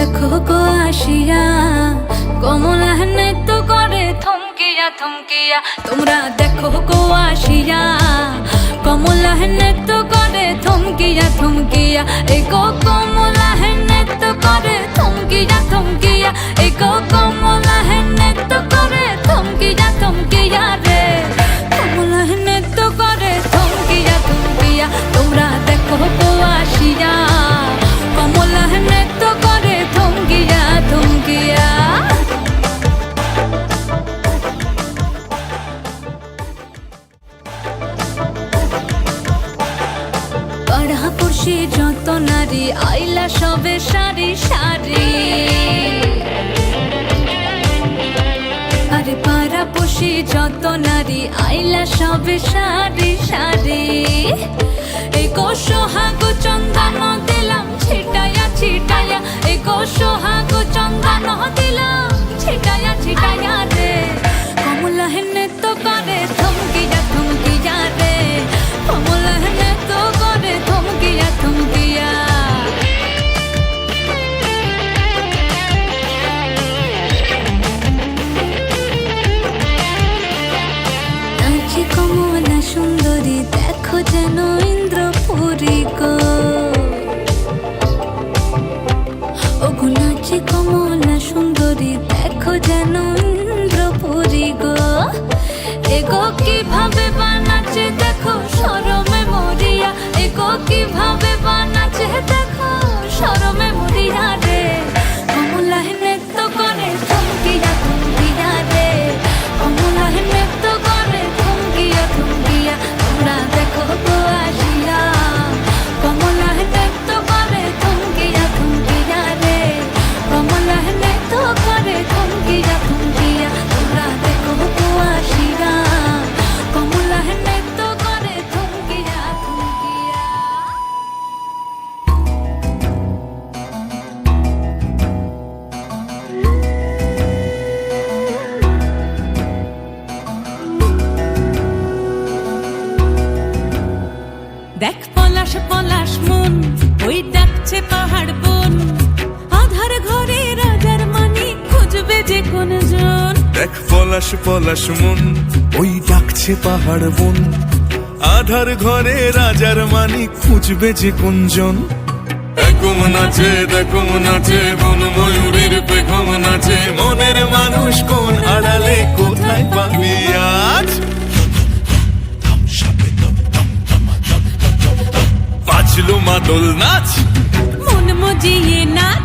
দেখো গো আসিয়া। কমলা নৃত্য করে থমকিয়া থমকিয়া। তোমরা দেখো গো আসিয়া। কমলা নৃত্য করে থমকিয়া থমকিয়া। এই গো কমলা নৃত্য করে থমকিয়া থমকিয়া। এই গো কমলা নৃত্য করে থমকিয়া থমকিয়া রে। কমলা নৃত্য করে থমকিয়া থমকিয়া। তোমরা দেখো গো আসিয়া। পড়শি যত নারী, আইলা সবে সারি সারি। আরে পাড়া পড়শি যত নারী, আইলা সবে সারি সারি। এই কোষহাগ চন্দন দিলাম, ছিটায়া ছিটায়া। এই কোষহাগ চন্দন দিলাম, ছিটায়া ছিটায়া রে। কমলা হেনে সুন্দরী দেখো যেন ইন্দ্রপুরী গো। ওগো কমলা সুন্দরী দেখো যেন ইন্দ্রপুরী গো। এগো কীভাবে কীভাবে দেখ পলাশ পলাশ মন ওই ডাকছে পাহাড় বন। আধার ঘরে রাজার মানি খুঁজবে যে কুঞ্জন দেখুম নাচে দেখুম নাচে বন ময়ূরের পেখম নাচে। মনের মানুষ কোন আড়ালে কোথায় পাবি আজ? বাজলো মাদল নাচ। মন মজিয়ে নাচ।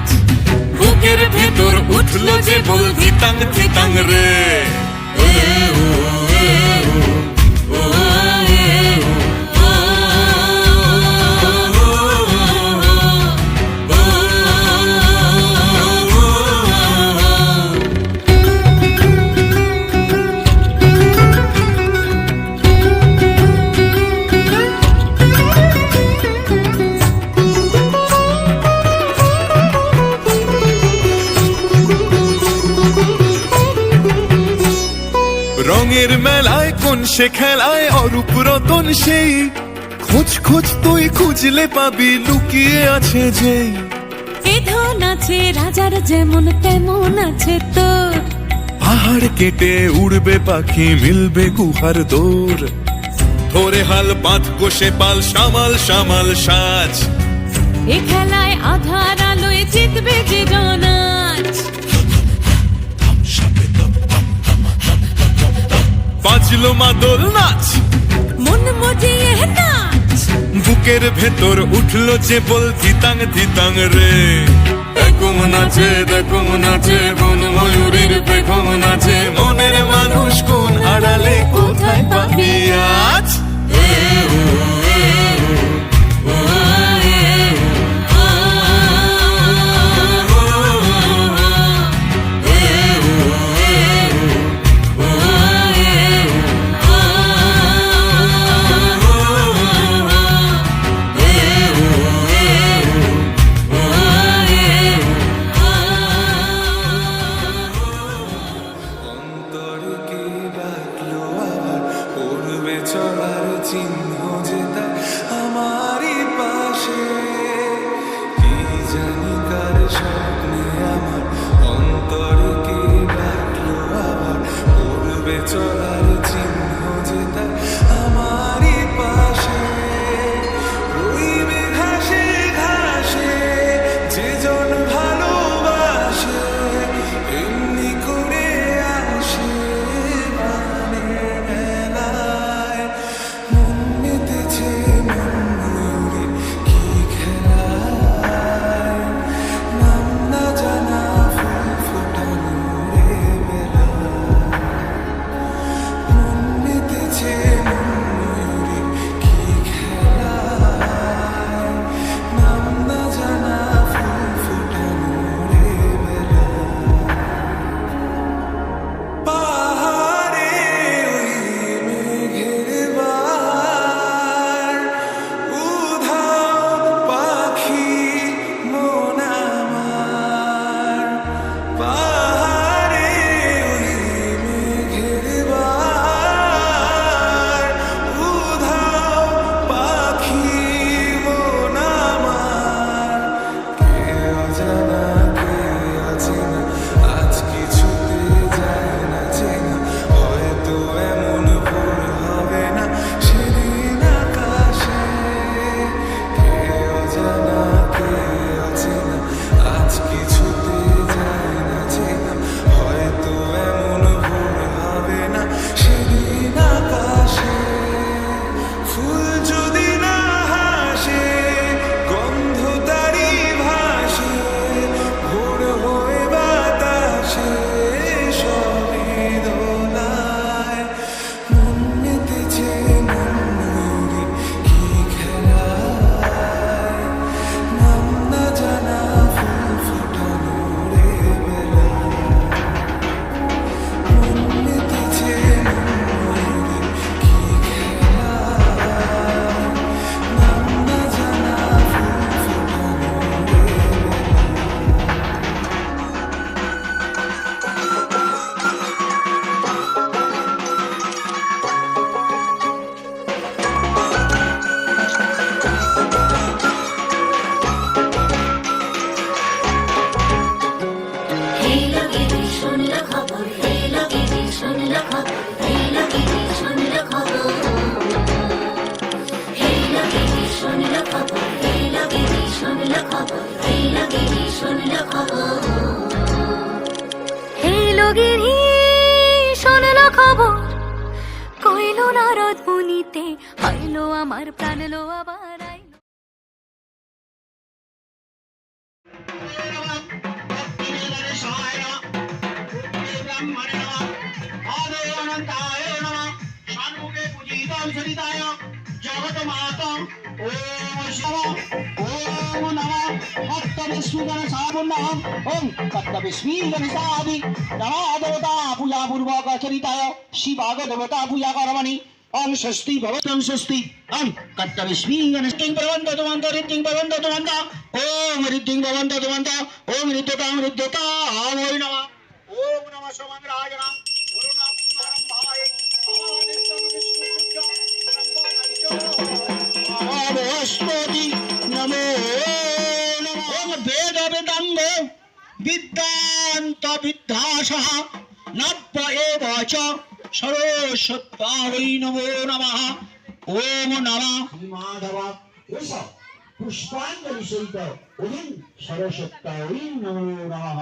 বুকের ভেতর উঠল যে বল থিতাং থিতাং রে। সে খেলায় অরূপ রতন সেই। খোঁজ খোঁজ তুই খুঁজলে পাবি লুকিয়ে আছে যেই। এ ধন আছে রাজার যেমন তেমন আছে তোর। পাহাড় কেটে উড়বে পাখি মিলবে গুহার দোর। ধরে হাল পাত কোষে পাল সামাল সামাল সাজ। এ খেলায় আধার আলোয় জিতবে যে জনাজ বাজলো মাদল নাচ। মন মজিয়ে নাচ। বুকের ভেতর উঠল যে বল ধিতাং ধিতাং রে। দেখুম নাচে দেখুম নাচে বন ময়ূরীর পেখম নাচে। মনের মানুষ কোন আড়ালে কোথায় পাবি লগেরই শোনল খবর কইল নারদ মুনিতে হইল আমার প্রাণ লো আবার আইলো शिवागदेवता पूजा कर्मणि ओम स्वस्ति भवतं स्वस्ति ओम कर्तव्यस्मि गणेशं भवन्त तुमन्त ऋद्धिं भवन्त तुमन्त ओम ऋद्धिं भवन्त तुमन्त ओम ऋद्धतां ऋद्धतां वै नमः ओम नमः सोमन्द्राजनां वरुणाक्षमारम्भाय বৃহস্পতি নমো। ওম বেদ বেদাঙ্গ, বিদ্যান্ত বিদ্যাসহ, নব্য এব চ সরস্বত্যাই নমো নমঃ। ওম নমঃ। মাধব এসব পুষ্পাঞ্জলি সহিত ওদিন সরস্বত্যাই নমো নমঃ।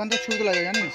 ওখান থেকে ছবি তোলা যায় জানিস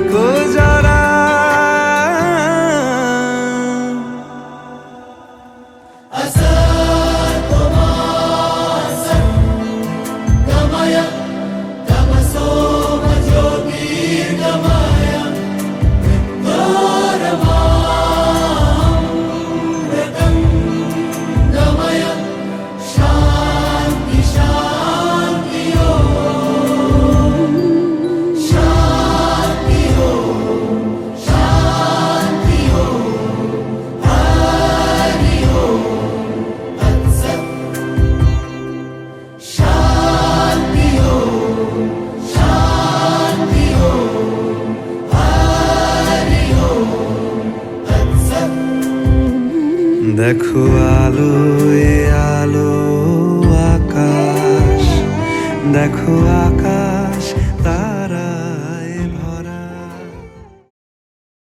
could.